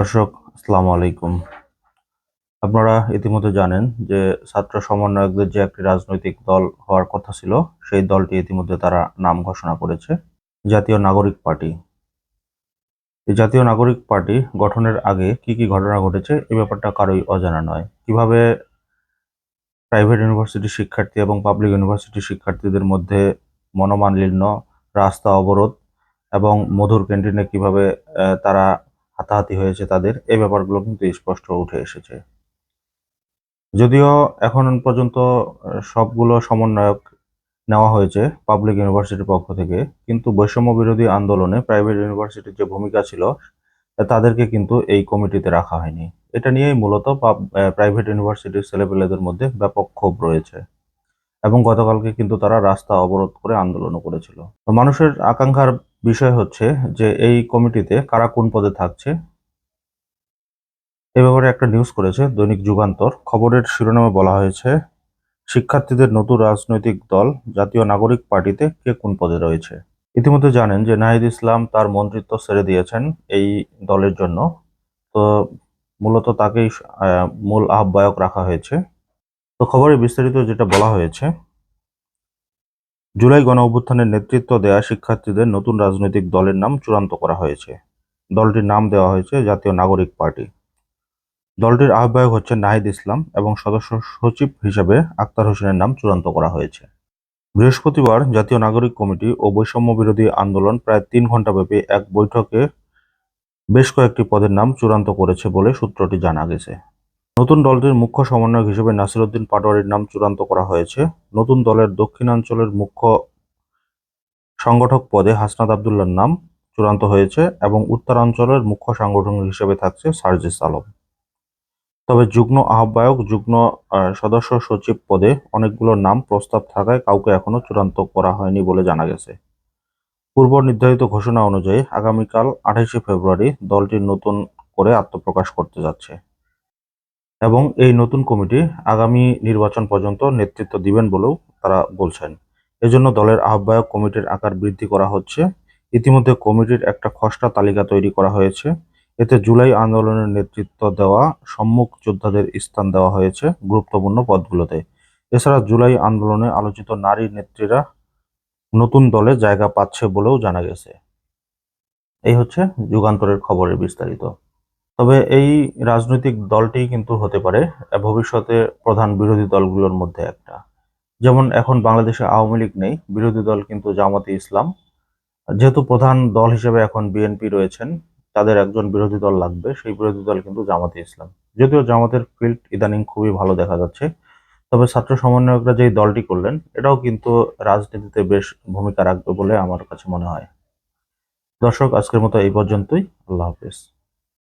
দর্শক, আসসালামু আলাইকুম। আপনারা ইতিমধ্যে জানেন যে ছাত্র সমন্বয়কদের যে একটি রাজনৈতিক দল হওয়ার কথা ছিল, সেই দলটি ইতিমধ্যে তারা নাম ঘোষণা করেছে, জাতীয় নাগরিক পার্টি। এই জাতীয় নাগরিক পার্টি গঠনের আগে কি কি ঘটনা ঘটেছে এই ব্যাপারটা কারোই অজানা নয়। কীভাবে প্রাইভেট ইউনিভার্সিটি শিক্ষার্থী এবং পাবলিক ইউনিভার্সিটি শিক্ষার্থীদের মধ্যে মনোমালিন্য, রাস্তা অবরোধ এবং মধুর ক্যান্টিনে কীভাবে তারা হাতাহাতি হয়েছে তাদের, এই ব্যাপারগুলো কিন্তু স্পষ্ট উঠে এসেছে। যদিও এখন পর্যন্ত সবগুলো সমন্বয়ক নেওয়া হয়েছে পাবলিক ইউনিভার্সিটির পক্ষ থেকে, কিন্তু বৈষম্য বিরোধী আন্দোলনে প্রাইভেট ইউনিভার্সিটির যে ভূমিকা ছিল তাদেরকে কিন্তু এই কমিটিতে রাখা হয়নি। এটা নিয়েই মূলত প্রাইভেট ইউনিভার্সিটির ছেলেপেলেদের মধ্যে ব্যাপক ক্ষোভ রয়েছে। এবং গতকালকে কিন্তু তারা রাস্তা অবরোধ করে আন্দোলনও করেছিল। মানুষের আকাঙ্ক্ষার বিষয় হচ্ছে যে এই কমিটিতে কারা কোন পদে থাকছে। এ ব্যাপারে একটা নিউজ করেছে দৈনিক যুগান্তর। খবরের শিরোনামে বলা হয়েছে, শিক্ষার্থীদের নতুন রাজনৈতিক দল, জাতীয় নাগরিক পার্টিতে কে কোন পদে রয়েছে। ইতিমধ্যে জানেন যে নাহিদ ইসলাম তার মন্ত্রিত্ব ছেড়ে দিয়েছেন এই দলের জন্য। তো মূলত তাকেই মূল আহ্বায়ক রাখা হয়েছে। তো খবরে বিস্তারিত যেটা বলা হয়েছে জুলাই গণ অভ্যুত্থানের নেতৃত্ব দেয়া শিক্ষার্থীদের নতুন রাজনৈতিক দলের নাম চূড়ান্ত করা হয়েছে। দলটির নাম দেওয়া হয়েছে জাতীয় নাগরিক পার্টি। দলটির আহ্বায়ক হচ্ছেন নাহিদ ইসলাম এবং সদস্য সচিব হিসেবে আক্তার হোসেনের নাম চূড়ান্ত করা হয়েছে। বৃহস্পতিবার জাতীয় নাগরিক কমিটি ও বৈষম্য বিরোধী আন্দোলন প্রায় তিন ঘণ্টাব্যাপী এক বৈঠকে বেশ কয়েকটি পদের নাম চূড়ান্ত করেছে বলে সূত্রটি জানা গেছে। নতুন দলটির মুখ্য সমন্বয়ক হিসেবে নাসিরউদ্দিন পাটোয়ারির নাম চূড়ান্ত করা হয়েছে। নতুন দলের দক্ষিণাঞ্চলের মুখ্য সংগঠক পদে হাসনাত আবদুল্লার নাম চূড়ান্ত হয়েছে এবং উত্তরাঞ্চলের মুখ্য সাংগঠনিক হিসেবে থাকছে সার্জিস আলম। তবে যুগ্ম আহ্বায়ক, যুগ্ম সদস্য সচিব পদে অনেকগুলো নাম প্রস্তাব থাকায় কাউকে এখনও চূড়ান্ত করা হয়নি বলে জানা গেছে। পূর্ব নির্ধারিত ঘোষণা অনুযায়ী আগামীকাল আঠাশে ফেব্রুয়ারি দলটি নতুন করে আত্মপ্রকাশ করতে যাচ্ছে। এবং এই নতুন কমিটি আগামী নির্বাচন পর্যন্ত নেতৃত্ব দিবেন বলেও তারা বলছেন। এজন্য দলের আহ্বায়ক কমিটির আকার বৃদ্ধি করা হচ্ছে। ইতিমধ্যে কমিটির একটা খসড়া তালিকা তৈরি করা হয়েছে। এতে জুলাই আন্দোলনের নেতৃত্ব দেওয়া সম্মুখ যোদ্ধাদের স্থান দেওয়া হয়েছে গুরুত্বপূর্ণ পদগুলোতে। এছাড়া জুলাই আন্দোলনে আলোচিত নারী নেত্রীরা নতুন দলে জায়গা পাচ্ছে বলেও জানা গেছে। এই হচ্ছে যুগান্তরের খবরের বিস্তারিত। তবে এই রাজনৈতিক দলটি কিন্তু হতে পারে, ভবিষ্যতে প্রধান বিরোধী দলগুলোর মধ্যে একটা। যেমন এখন বাংলাদেশে আওয়ামী লীগ নেই, বিরোধী দল কিন্তু জামাতে ইসলাম। যেহেতু প্রধান দল হিসেবে এখন বিএনপি রয়েছেন, তাদের একজন বিরোধী দল লাগবে, সেই বিরোধী দল কিন্তু জামাতে ইসলাম। যদিও জামাতের ফিল্ড ইদানিং খুবই ভালো দেখা যাচ্ছে, তবে ছাত্র সমন্বয়করা যেই দলটি করলেন, এটাও কিন্তু রাজনীতিতে বেশ ভূমিকা রাখবে বলে আমার কাছে মনে হয়। দর্শক, আজকের মতো এই পর্যন্তই। আল্লাহ হাফেজ।